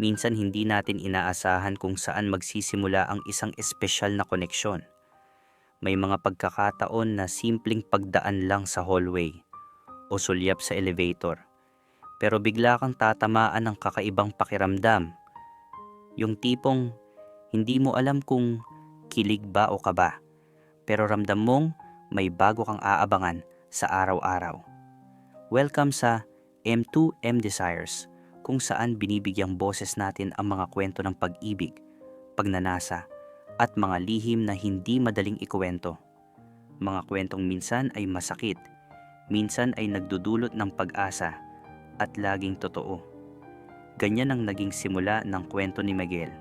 Minsan hindi natin inaasahan kung saan magsisimula ang isang espesyal na koneksyon. May mga pagkakataon na simpleng pagdaan lang sa hallway o sulyap sa elevator. Pero bigla kang tatamaan ng kakaibang pakiramdam. Yung tipong hindi mo alam kung kilig ba o kaba. Pero ramdam mong may bago kang aabangan sa araw-araw. Welcome sa M2M Desires kung saan binibigyang boses natin ang mga kwento ng pag-ibig, pagnanasa, at mga lihim na hindi madaling ikuwento. Mga kwentong minsan ay masakit, minsan ay nagdudulot ng pag-asa, at laging totoo. Ganyan ang naging simula ng kwento ni Miguel.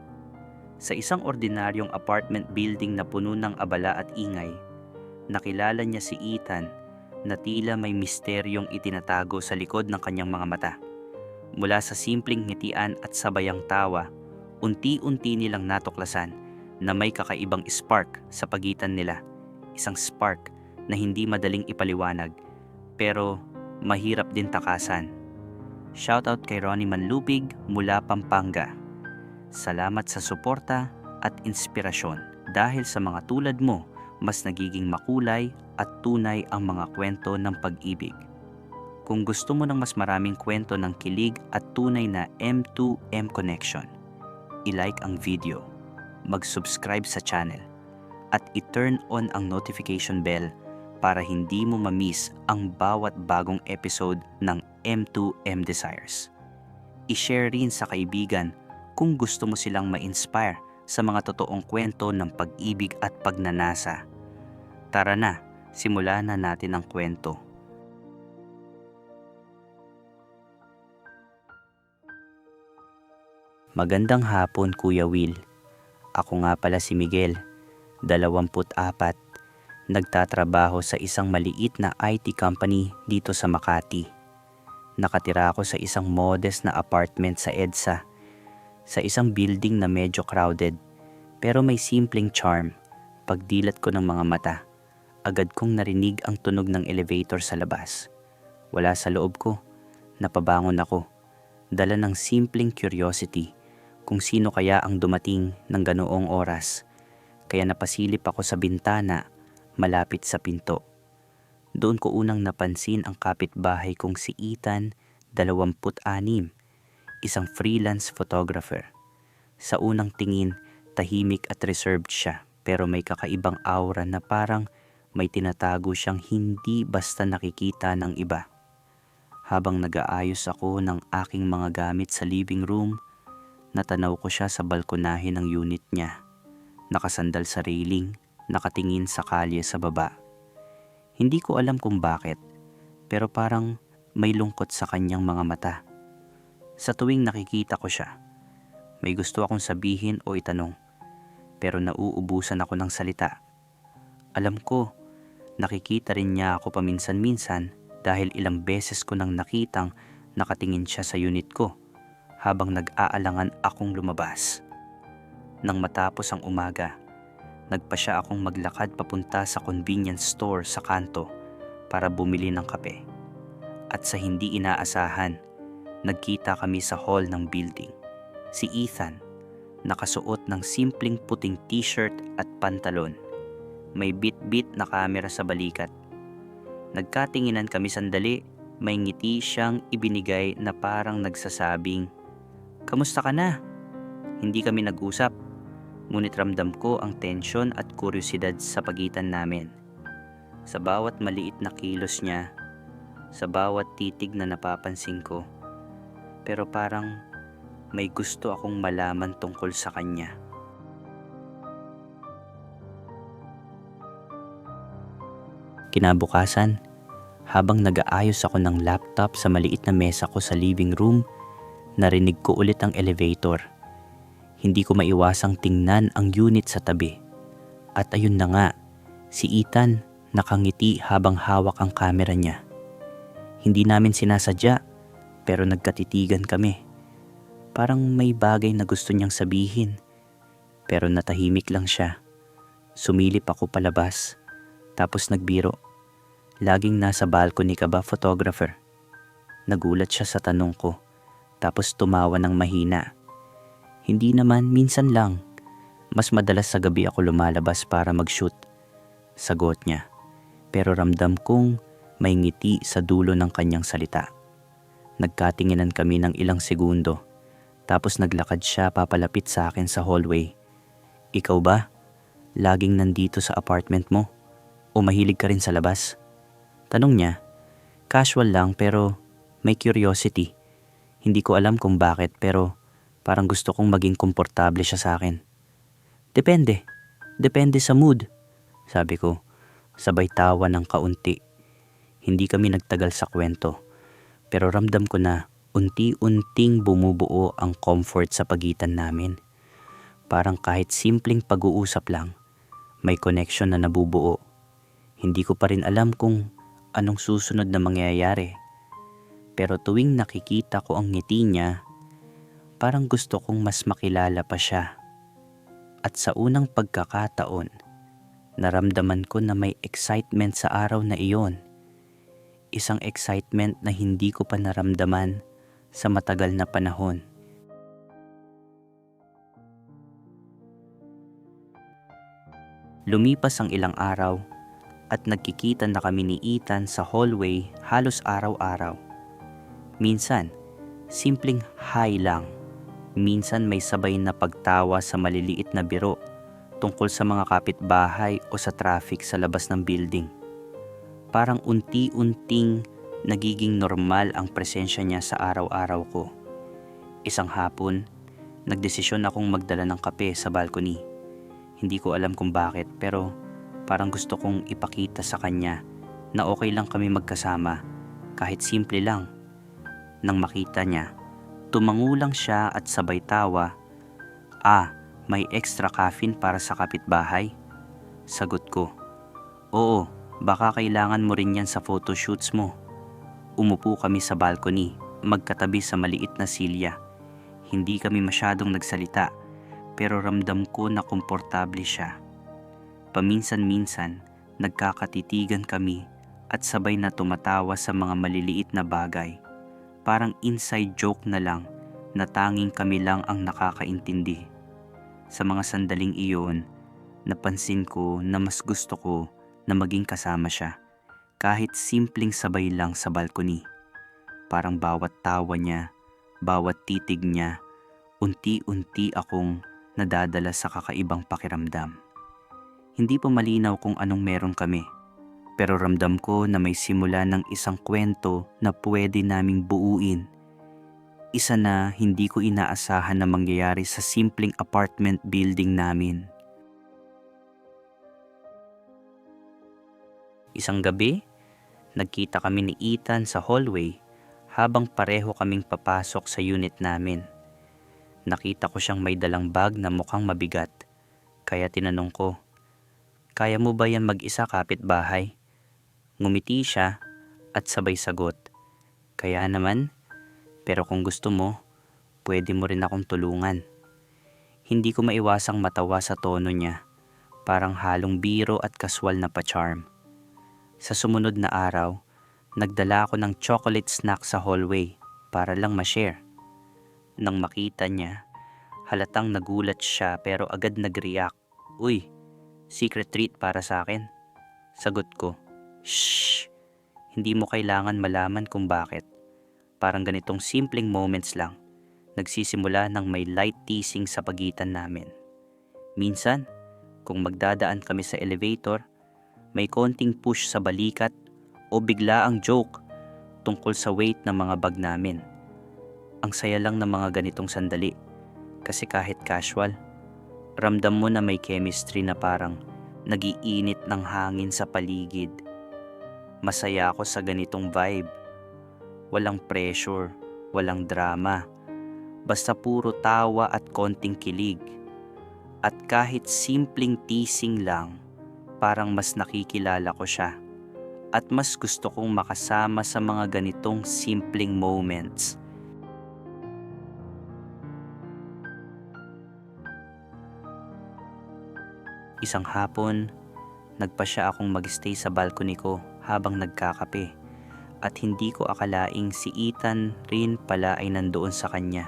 Sa isang ordinaryong apartment building na puno ng abala at ingay, nakilala niya si Ethan na tila may misteryong itinatago sa likod ng kanyang mga mata. Mula sa simpleng ngitian at sabayang tawa, unti-unti nilang natuklasan na may kakaibang spark sa pagitan nila. Isang spark na hindi madaling ipaliwanag, pero mahirap din takasan. Shoutout kay Ronnie Manlupig mula Pampanga. Salamat sa suporta at inspirasyon. Dahil sa mga tulad mo, mas nagiging makulay at tunay ang mga kwento ng pag-ibig. Kung gusto mo ng mas maraming kwento ng kilig at tunay na M2M connection, i-like ang video, mag-subscribe sa channel, at i-turn on ang notification bell para hindi mo ma-miss ang bawat bagong episode ng M2M Desires. I-share rin sa kaibigan kung gusto mo silang ma-inspire sa mga totoong kwento ng pag-ibig at pagnanasa. Tara na, simulan na natin ang kwento. Magandang hapon Kuya Will. Ako nga pala si Miguel, 24, nagtatrabaho sa isang maliit na IT company dito sa Makati. Nakatira ako sa isang modest na apartment sa EDSA, sa isang building na medyo crowded, pero may simpleng charm. Pagdilat ko ng mga mata, agad kong narinig ang tunog ng elevator sa labas. Wala sa loob ko, napabangon ako, dala ng simpleng curiosity kung sino kaya ang dumating ng ganoong oras. Kaya napasilip ako sa bintana malapit sa pinto. Doon ko unang napansin ang kapitbahay kong si Ethan, 26, isang freelance photographer. Sa unang tingin, tahimik at reserved siya pero may kakaibang aura na parang may tinatago siyang hindi basta nakikita ng iba. Habang nag-aayos ako ng aking mga gamit sa living room, natanaw ko siya sa balkonahe ng unit niya. Nakasandal sa railing, nakatingin sa kalye sa baba. Hindi ko alam kung bakit, pero parang may lungkot sa kanyang mga mata. Sa tuwing nakikita ko siya, may gusto akong sabihin o itanong, pero nauubusan ako ng salita. Alam ko, nakikita rin niya ako paminsan-minsan dahil ilang beses ko nang nakitang nakatingin siya sa unit ko habang nag-aalangan akong lumabas. Nang matapos ang umaga, nagpa siya akong maglakad papunta sa convenience store sa kanto para bumili ng kape. At sa hindi inaasahan, nagkita kami sa hall ng building. Si Ethan, nakasuot ng simpleng puting t-shirt at pantalon. May bit-bit na kamera sa balikat. Nagkatinginan kami sandali, may ngiti siyang ibinigay na parang nagsasabing, Kamusta ka na? Hindi kami nag-usap, ngunit ramdam ko ang tensyon at kuryosidad sa pagitan namin. Sa bawat maliit na kilos niya, sa bawat titig na napapansin ko, pero parang may gusto akong malaman tungkol sa kanya. Kinabukasan, habang nag-aayos ako ng laptop sa maliit na mesa ko sa living room, narinig ko ulit ang elevator. Hindi ko maiwasang tingnan ang unit sa tabi. At ayun na nga, si Ethan nakangiti habang hawak ang kamera niya. Hindi namin sinasadya, pero nagkatitigan kami. Parang may bagay na gusto niyang sabihin. Pero natahimik lang siya. Sumilip ako palabas, tapos nagbiro. Laging nasa balcony ka ba, photographer? Nagulat siya sa tanong ko, tapos tumawa ng mahina. Hindi naman, minsan lang. Mas madalas sa gabi ako lumalabas para mag-shoot. Sagot niya. Pero ramdam kong may ngiti sa dulo ng kanyang salita. Nagkatinginan kami ng ilang segundo. Tapos naglakad siya papalapit sa akin sa hallway. Ikaw ba? Laging nandito sa apartment mo? O mahilig ka rin sa labas? Tanong niya. Casual lang pero may curiosity. Hindi ko alam kung bakit pero parang gusto kong maging komportable siya sa akin. Depende. Depende sa mood. Sabi ko, sabay tawa ng kaunti. Hindi kami nagtagal sa kwento. Pero ramdam ko na unti-unting bumubuo ang comfort sa pagitan namin. Parang kahit simpleng pag-uusap lang, may connection na nabubuo. Hindi ko pa rin alam kung anong susunod na mangyayari. Pero tuwing nakikita ko ang ngiti niya, parang gusto kong mas makilala pa siya. At sa unang pagkakataon, naramdaman ko na may excitement sa araw na iyon. Isang excitement na hindi ko pa naramdaman sa matagal na panahon. Lumipas ang ilang araw at nagkikita na kami ni Ethan sa hallway halos araw-araw. Minsan, simpleng hi lang. Minsan may sabay na pagtawa sa maliliit na biro tungkol sa mga kapitbahay o sa traffic sa labas ng building. Parang unti-unting nagiging normal ang presensya niya sa araw-araw ko. Isang hapon, nagdesisyon akong magdala ng kape sa balcony. Hindi ko alam kung bakit pero parang gusto kong ipakita sa kanya na okay lang kami magkasama kahit simple lang. Nang makita niya, tumango lang siya at sabay tawa. Ah, may extra caffeine para sa kapitbahay? Sagot ko, Oo, baka kailangan mo rin yan sa photoshoots mo. Umupo kami sa balcony, magkatabi sa maliit na silya. Hindi kami masyadong nagsalita, pero ramdam ko na komportable siya. Paminsan-minsan, nagkakatitigan kami at sabay na tumatawa sa mga maliliit na bagay. Parang inside joke na lang na tanging kami lang ang nakakaintindi. Sa mga sandaling iyon, napansin ko na mas gusto ko na maging kasama siya kahit simpleng sabay lang sa balkoni. Parang bawat tawa niya, bawat titig niya, unti-unti akong nadadala sa kakaibang pakiramdam. Hindi pa malinaw kung anong meron kami, pero ramdam ko na may simula ng isang kwento na pwede naming buuin. Isa na hindi ko inaasahan na mangyayari sa simpleng apartment building namin. Isang gabi, nagkita kami ni Ethan sa hallway habang pareho kaming papasok sa unit namin. Nakita ko siyang may dalang bag na mukhang mabigat. Kaya tinanong ko, Kaya mo ba yan mag-isa kapitbahay? Ngumiti siya at sabay sagot, Kaya naman, pero kung gusto mo, pwede mo rin akong tulungan. Hindi ko maiwasang matawa sa tono niya, parang halong biro at kaswal na pa-charm. Sa sumunod na araw, nagdala ako ng chocolate snack sa hallway para lang ma-share. Nang makita niya, halatang nagulat siya pero agad nag-react. Uy, secret treat para sa akin. Sagot ko, Shh! Hindi mo kailangan malaman kung bakit. Parang ganitong simpleng moments lang. Nagsisimula ng may light teasing sa pagitan namin. Minsan, kung magdadaan kami sa elevator, may konting push sa balikat o bigla ang joke tungkol sa weight ng mga bag namin. Ang saya lang ng mga ganitong sandali kasi kahit casual, ramdam mo na may chemistry na parang nagiinit ng hangin sa paligid. Masaya ako sa ganitong vibe. Walang pressure, walang drama. Basta puro tawa at konting kilig. At kahit simpleng teasing lang, parang mas nakikilala ko siya. At mas gusto kong makasama sa mga ganitong simpleng moments. Isang hapon, nagpa siya akong magstay sa balcony ko habang nagkakape at hindi ko akalaing si Ethan rin pala ay nandoon sa kanya.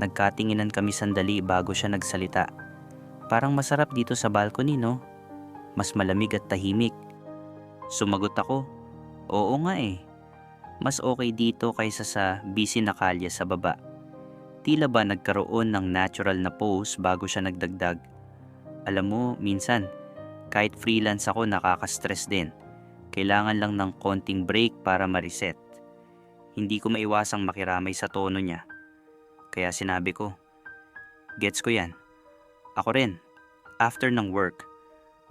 Nagkatinginan kami sandali bago siya nagsalita. Parang masarap dito sa balcony, no? Mas malamig at tahimik. Sumagot ako, oo nga eh. Mas okay dito kaysa sa busy na kalye sa baba. Tila ba nagkaroon ng natural na pose bago siya nagdagdag. Alam mo, minsan, kahit freelance ako nakaka-stress din. Kailangan lang ng konting break para ma-reset. Hindi ko maiwasang makiramay sa tono niya. Kaya sinabi ko, Gets ko yan. Ako rin. After ng work,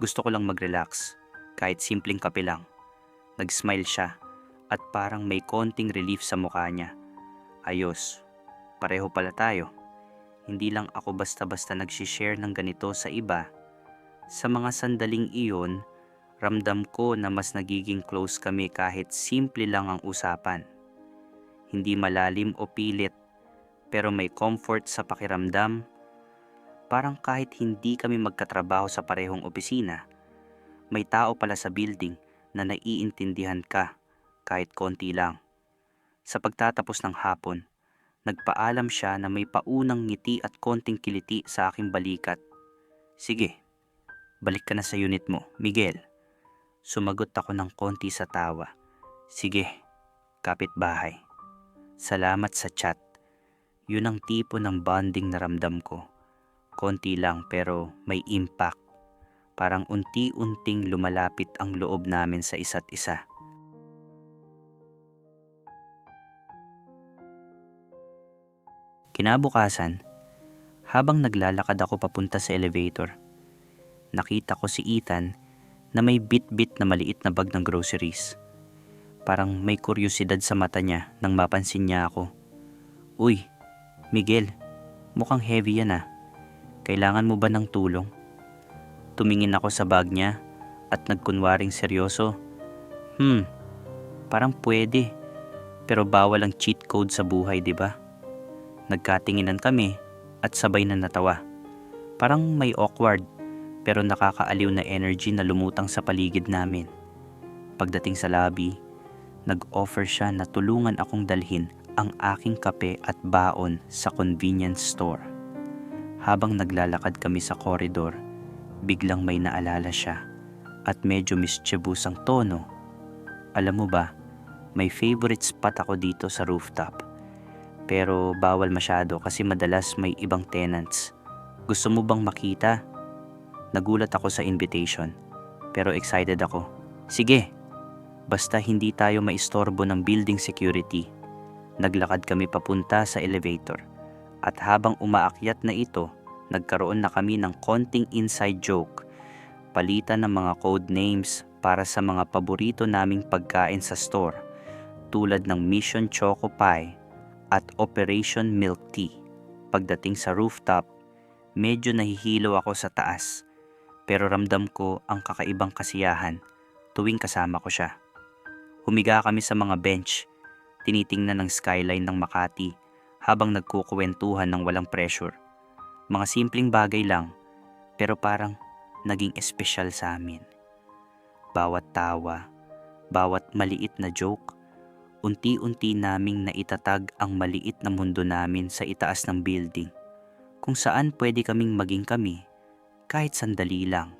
gusto ko lang mag-relax. Kahit simpleng kape lang. Nag-smile siya at parang may konting relief sa mukha niya. Ayos. Pareho pala tayo. Hindi lang ako basta-basta nagsishare ng ganito sa iba. Sa mga sandaling iyon, ramdam ko na mas nagiging close kami kahit simple lang ang usapan. Hindi malalim o pilit, pero may comfort sa pakiramdam. Parang kahit hindi kami magkatrabaho sa parehong opisina, may tao pala sa building na naiintindihan ka kahit konti lang. Sa pagtatapos ng hapon, nagpaalam siya na may paunang ngiti at konting kiliti sa aking balikat. Sige, balik ka na sa unit mo, Miguel. Sumagot ako ng konti sa tawa. Sige, kapitbahay. Salamat sa chat. Yun ang tipo ng bonding na ramdam ko. Konti lang pero may impact. Parang unti-unting lumalapit ang loob namin sa isa't isa. Kinabukasan, habang naglalakad ako papunta sa elevator, nakita ko si Ethan na may bit-bit na maliit na bag ng groceries. Parang may kuryosidad sa mata niya nang mapansin niya ako. Uy, Miguel, mukhang heavy yan ah. Kailangan mo ba ng tulong? Tumingin ako sa bag niya at nagkunwaring seryoso. Hmm, parang pwede. Pero bawal ang cheat code sa buhay, di ba? Nagkatinginan kami at sabay na natawa. Parang may awkward pero nakakaaliw na energy na lumutang sa paligid namin. Pagdating sa lobby, nag-offer siya na tulungan akong dalhin ang aking kape at baon sa convenience store. Habang naglalakad kami sa koridor, biglang may naalala siya at medyo mischievous ang tono. Alam mo ba, may favorite spot ako dito sa rooftop. Pero bawal masyado kasi madalas may ibang tenants. Gusto mo bang makita? Nagulat ako sa invitation. Pero excited ako. Sige, basta hindi tayo maistorbo ng building security. Naglakad kami papunta sa elevator. At habang umaakyat na ito, nagkaroon na kami ng konting inside joke. Palitan ng mga code names para sa mga paborito naming pagkain sa store tulad ng Mission Choco Pie at Operation Milk Tea. Pagdating sa rooftop, medyo nahihilo ako sa taas pero ramdam ko ang kakaibang kasiyahan tuwing kasama ko siya. Humiga kami sa mga bench, tinitingnan ng skyline ng Makati habang nagkukuwentuhan ng walang pressure. Mga simpleng bagay lang pero parang naging espesyal sa amin. Bawat tawa, bawat maliit na joke, unti-unti naming naitatag ang maliit na mundo namin sa itaas ng building kung saan pwede kaming maging kami kahit sandali lang.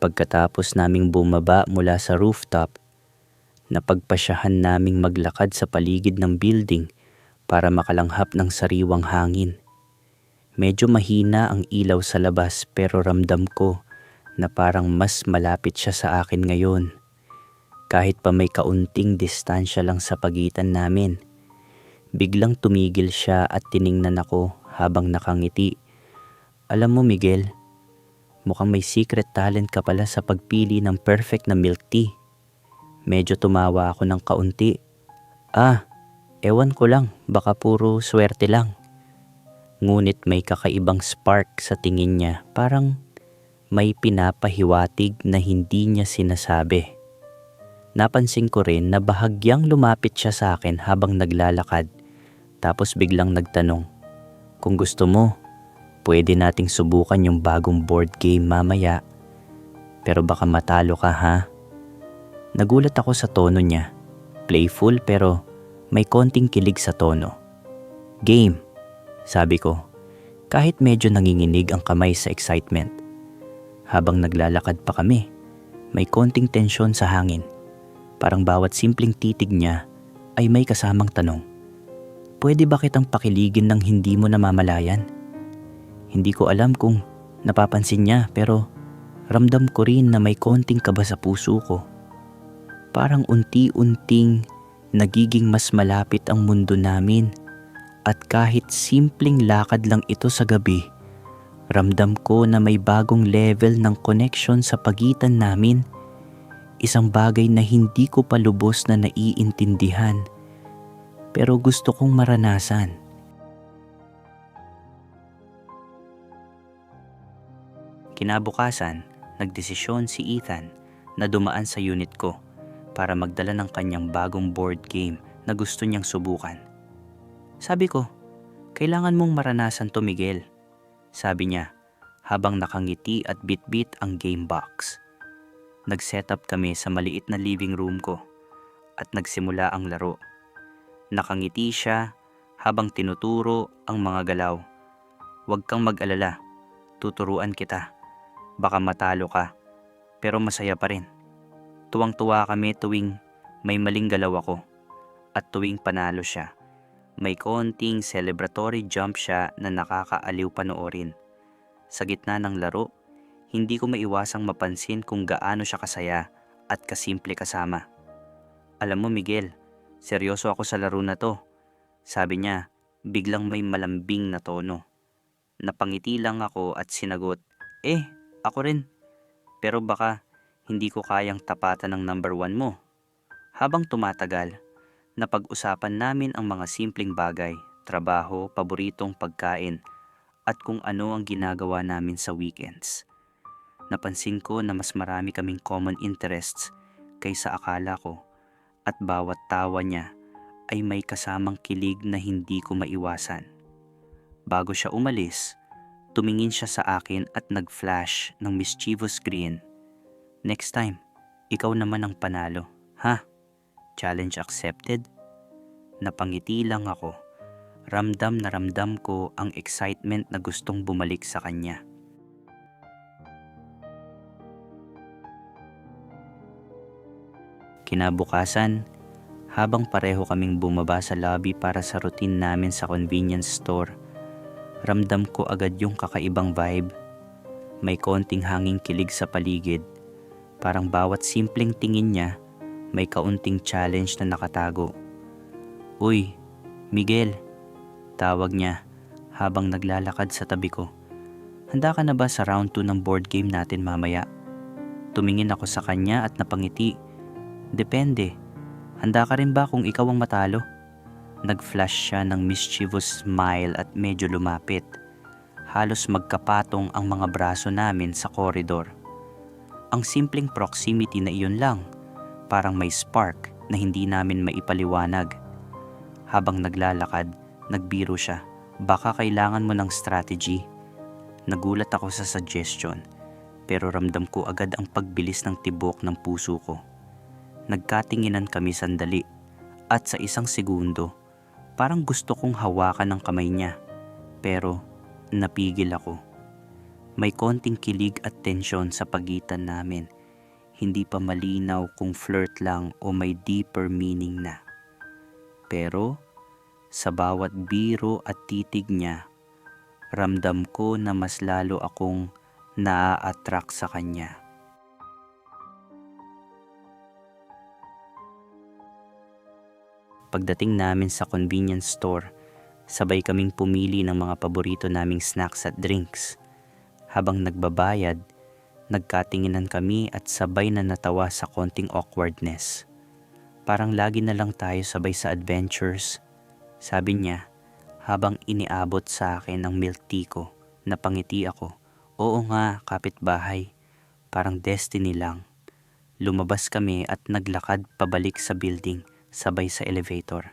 Pagkatapos naming bumaba mula sa rooftop, napagpasyahan naming maglakad sa paligid ng building para makalanghap ng sariwang hangin. Medyo mahina ang ilaw sa labas pero ramdam ko na parang mas malapit siya sa akin ngayon. Kahit pa may kaunting distansya lang sa pagitan namin. Biglang tumigil siya at tiningnan ako habang nakangiti. Alam mo Miguel, mukhang may secret talent ka pala sa pagpili ng perfect na milk tea. Medyo tumawa ako ng kaunti. Ah, ewan ko lang, baka puro swerte lang. Ngunit may kakaibang spark sa tingin niya, parang may pinapahiwatig na hindi niya sinasabi. Napansin ko rin na bahagyang lumapit siya sa akin habang naglalakad tapos biglang nagtanong, Kung gusto mo, pwede nating subukan yung bagong board game mamaya. Pero baka matalo ka ha? Nagulat ako sa tono niya. playful pero may konting kilig sa tono. Game, sabi ko, kahit medyo nanginginig ang kamay sa excitement. Habang naglalakad pa kami, may konting tensyon sa hangin. Parang bawat simpleng titig niya ay may kasamang tanong. Pwede ba kitang pakiligin ng hindi mo namamalayan? Hindi ko alam kung napapansin niya pero ramdam ko rin na may konting kaba sa puso ko. Parang unti-unting nagiging mas malapit ang mundo namin at kahit simpleng lakad lang ito sa gabi, ramdam ko na may bagong level ng connection sa pagitan namin. Isang bagay na hindi ko pa lubos na naiintindihan pero gusto kong maranasan. Kinabukasan, nagdesisyon si Ethan na dumaan sa unit ko para magdala ng kanyang bagong board game na gusto niyang subukan. Sabi ko, kailangan mong maranasan to Miguel. Sabi niya habang nakangiti at bitbit ang game box. Nag-set up kami sa maliit na living room ko at nagsimula ang laro. Nakangiti siya habang tinuturo ang mga galaw. Huwag kang mag-alala, tuturuan kita. Baka matalo ka, pero masaya pa rin. Tuwang-tuwa kami tuwing may maling galaw ako at tuwing panalo siya. May konting celebratory jump siya na nakakaaliw panoorin. Sa gitna ng laro, hindi ko maiwasang mapansin kung gaano siya kasaya at kasimple kasama. Alam mo Miguel, seryoso ako sa laro na to. Sabi niya, biglang may malambing na tono. Napangiti lang ako at sinagot, eh, ako rin. Pero baka hindi ko kayang tapatan ng number one mo. Habang tumatagal, napag-usapan namin ang mga simpleng bagay, trabaho, paboritong pagkain, at kung ano ang ginagawa namin sa weekends. Napansin ko na mas marami kaming common interests kaysa akala ko at bawat tawa niya ay may kasamang kilig na hindi ko maiwasan. Bago siya umalis, tumingin siya sa akin at nag-flash ng mischievous grin. Next time, ikaw naman ang panalo, ha? Challenge accepted? Napangiti lang ako. Ramdam na ramdam ko ang excitement na gustong bumalik sa kanya. Kinabukasan, habang pareho kaming bumaba sa lobby para sa routine namin sa convenience store, ramdam ko agad yung kakaibang vibe. May konting hanging kilig sa paligid. Parang bawat simpleng tingin niya, may kaunting challenge na nakatago. Uy, Miguel, tawag niya habang naglalakad sa tabi ko. Handa ka na ba sa round 2 ng board game natin mamaya? Tumingin ako sa kanya at napangiti. Depende. Handa ka rin ba kung ikaw ang matalo? Nag-flash siya ng mischievous smile at medyo lumapit. Halos magkapatong ang mga braso namin sa koridor. Ang simpleng proximity na iyon lang, parang may spark na hindi namin maipaliwanag. Habang naglalakad, nagbiro siya. Baka kailangan mo ng strategy. Nagulat ako sa suggestion, pero ramdam ko agad ang pagbilis ng tibok ng puso ko. Nagkatinginan kami sandali at sa isang segundo, parang gusto kong hawakan ang kamay niya. Pero napigil ako. May konting kilig at tensyon sa pagitan namin. Hindi pa malinaw kung flirt lang o may deeper meaning na. Pero sa bawat biro at titig niya, ramdam ko na mas lalo akong naa-attract sa kanya. Pagdating namin sa convenience store, sabay kaming pumili ng mga paborito naming snacks at drinks. Habang nagbabayad, nagkatinginan kami at sabay na natawa sa konting awkwardness. Parang lagi na lang tayo sabay sa adventures. Sabi niya, habang iniabot sa akin ang milk tea ko, napangiti ako. Oo nga, kapitbahay. Parang destiny lang. Lumabas kami at naglakad pabalik sa building sabay sa elevator.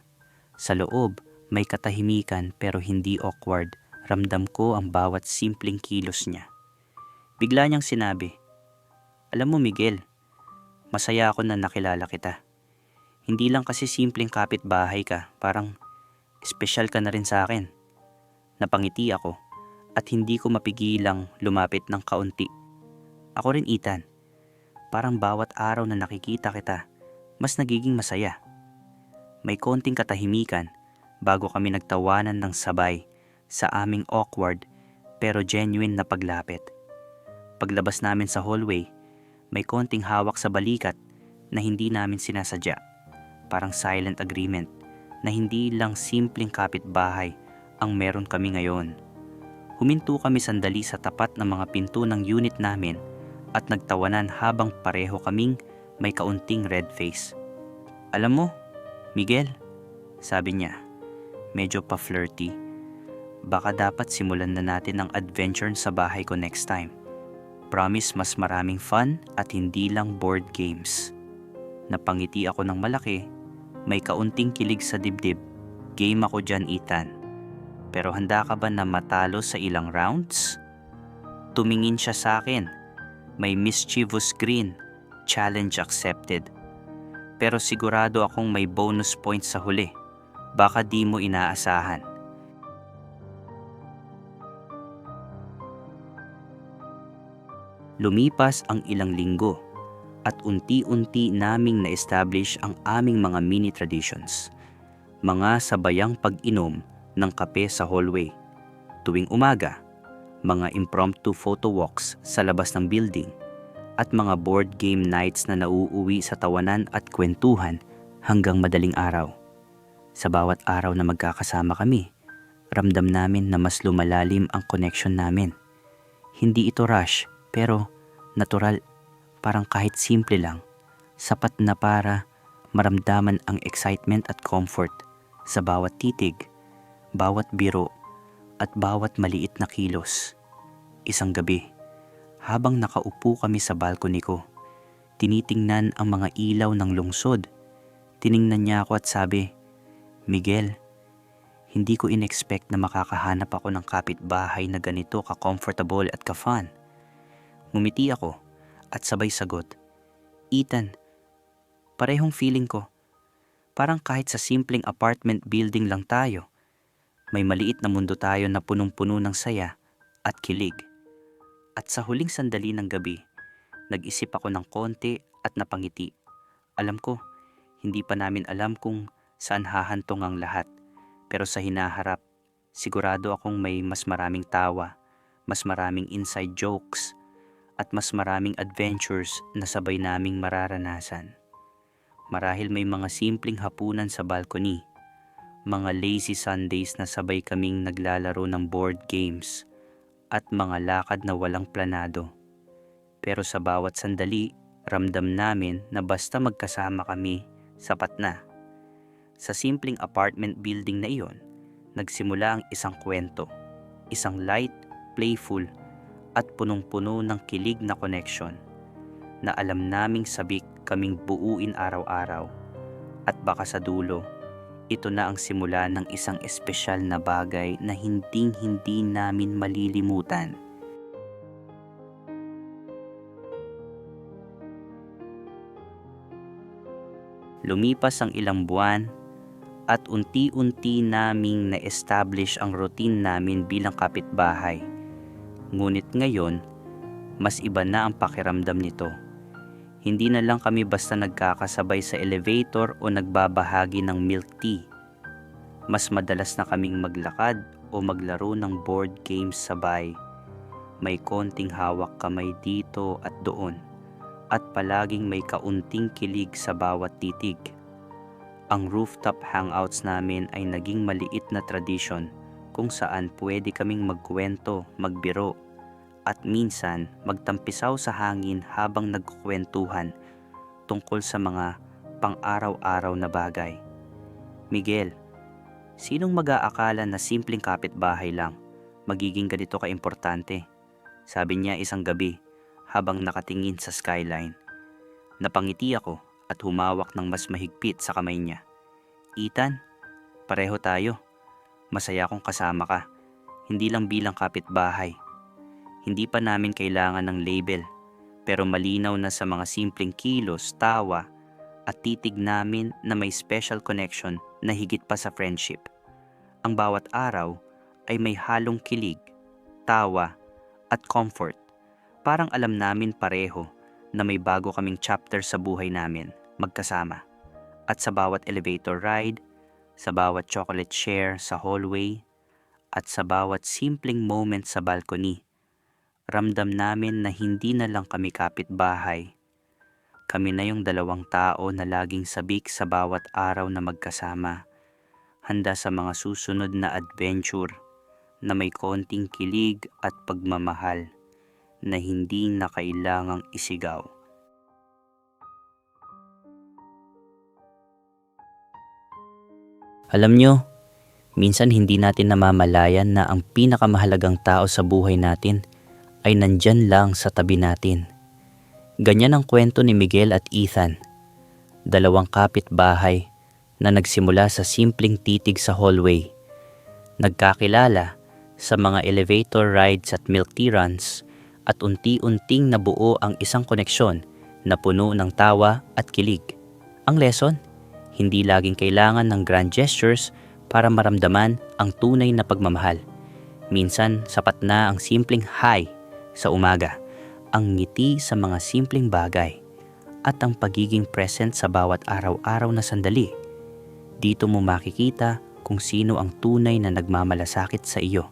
Sa loob, may katahimikan pero hindi awkward. Ramdam ko ang bawat simpleng kilos niya. Bigla niyang sinabi, Alam mo Miguel, masaya ako na nakilala kita. Hindi lang kasi simpleng kapitbahay ka, parang espesyal ka na rin sa akin. Napangiti ako at hindi ko mapigilang lumapit ng kaunti. Ako rin Ethan. Parang bawat araw na nakikita kita, mas nagiging masaya. May konting katahimikan bago kami nagtawanan ng sabay sa aming awkward pero genuine na paglapit. Paglabas namin sa hallway, may konting hawak sa balikat na hindi namin sinasadya. Parang silent agreement na hindi lang simpleng kapitbahay ang meron kami ngayon. Huminto kami sandali sa tapat ng mga pinto ng unit namin at nagtawanan habang pareho kaming may kaunting red face. Alam mo, Miguel, sabi niya, medyo pa-flirty. Baka dapat simulan na natin ang adventure sa bahay ko next time. Promise mas maraming fun at hindi lang board games. Napangiti ako ng malaki, may kaunting kilig sa dibdib. Game ako dyan, Ethan. Pero handa ka ba na matalo sa ilang rounds? Tumingin siya sa akin may mischievous grin, challenge accepted. Pero sigurado akong may bonus points sa huli. Baka di mo inaasahan. Lumipas ang ilang linggo at unti-unti naming na-establish ang aming mga mini traditions. Mga sabayang pag-inom ng kape sa hallway. Tuwing umaga, mga impromptu photo walks sa labas ng building, at mga board game nights na nauuwi sa tawanan at kwentuhan hanggang madaling araw. Sa bawat araw na magkakasama kami, ramdam namin na mas lumalalim ang connection namin. Hindi ito rush, pero natural, parang kahit simple lang, sapat na para maramdaman ang excitement at comfort sa bawat titig, bawat biro at bawat maliit na kilos. Isang gabi, habang nakaupo kami sa balcony ko, tinitingnan ang mga ilaw ng lungsod. Tiningnan niya ako at sabi, Miguel, hindi ko inexpect na makakahanap ako ng kapitbahay na ganito ka-comfortable at ka-fun. Ngumiti ako at sabay sagot, Ethan, parehong feeling ko. Parang kahit sa simpleng apartment building lang tayo, may maliit na mundo tayo na punong-puno ng saya at kilig. At sa huling sandali ng gabi, nag-isip ako ng konti at napangiti. Alam ko, hindi pa namin alam kung saan hahantong ang lahat. Pero sa hinaharap, sigurado akong may mas maraming tawa, mas maraming inside jokes, at mas maraming adventures na sabay naming mararanasan. Marahil may mga simpleng hapunan sa balcony, mga lazy Sundays na sabay kaming naglalaro ng board games at mga lakad na walang planado. Pero sa bawat sandali, ramdam namin na basta magkasama kami, sapat na. Sa simpleng apartment building na iyon, nagsimula ang isang kwento. Isang light, playful, at punong-puno ng kilig na connection na alam naming sabik kaming buuin araw-araw. At baka sa dulo, ito na ang simula ng isang espesyal na bagay na hinding-hindi namin malilimutan. Lumipas ang ilang buwan at unti-unti naming na-establish ang routine namin bilang kapitbahay. Ngunit ngayon, mas iba na ang pakiramdam nito hindi na lang kami basta nagkakasabay sa elevator o nagbabahagi ng milk tea. Mas madalas na kaming maglakad o maglaro ng board games sabay. May konting hawak kamay dito at doon at palaging may kaunting kilig sa bawat titig. Ang rooftop hangouts namin ay naging maliit na tradisyon kung saan pwede kaming magkwento, magbiro at minsan magtampisaw sa hangin habang nagkukwentuhan tungkol sa mga pang-araw-araw na bagay. Miguel, sinong mag-aakala na simpleng kapitbahay lang magiging ganito kaimportante? Sabi niya isang gabi habang nakatingin sa skyline. Napangiti ako at humawak ng mas mahigpit sa kamay niya. Ethan, pareho tayo. Masaya akong kasama ka. Hindi lang bilang kapitbahay, hindi pa namin kailangan ng label pero malinaw na sa mga simpleng kilos, tawa at titig namin na may special connection na higit pa sa friendship. Ang bawat araw ay may halong kilig, tawa, at comfort. Parang alam namin pareho na may bago kaming chapter sa buhay namin magkasama. At sa bawat elevator ride, sa bawat chocolate share sa hallway, at sa bawat simpleng moment sa balcony, ramdam namin na hindi na lang kami kapitbahay. Kami na yung dalawang tao na laging sabik sa bawat araw na magkasama, handa sa mga susunod na adventure na may konting kilig at pagmamahal na hindi na kailangang isigaw. Alam nyo, minsan hindi natin namamalayan na ang pinakamahalagang tao sa buhay natin ay nandyan lang sa tabi natin. Ganyan ang kwento ni Miguel at Ethan, dalawang kapitbahay na nagsimula sa simpleng titig sa hallway. Nagkakilala sa mga elevator rides at milk tea runs at unti-unting nabuo ang isang koneksyon na puno ng tawa at kilig. Ang lesson, hindi laging kailangan ng grand gestures para maramdaman ang tunay na pagmamahal. Minsan, sapat na ang simpleng hi sa umaga, ang ngiti sa mga simpleng bagay, at ang pagiging present sa bawat araw-araw na sandali. Dito mo makikita kung sino ang tunay na nagmamalasakit sa iyo.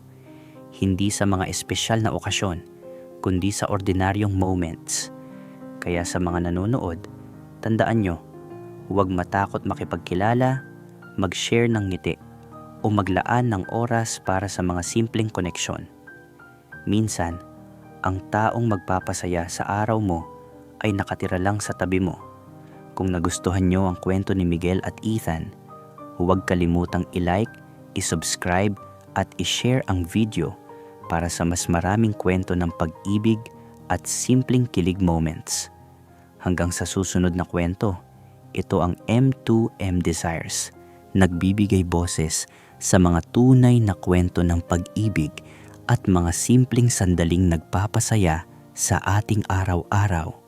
Hindi sa mga espesyal na okasyon, kundi sa ordinaryong moments. Kaya sa mga nanonood, tandaan nyo, huwag matakot makipagkilala, mag-share ng ngiti, o maglaan ng oras para sa mga simpleng koneksyon. Minsan, ang taong magpapasaya sa araw mo ay nakatira lang sa tabi mo. Kung nagustuhan nyo ang kwento ni Miguel at Ethan, huwag kalimutang i-like, i-subscribe at i-share ang video para sa mas maraming kwento ng pag-ibig at simpleng kilig moments. Hanggang sa susunod na kwento, ito ang M2M Desires, nagbibigay boses sa mga tunay na kwento ng pag-ibig at mga simpleng sandaling nagpapasaya sa ating araw-araw.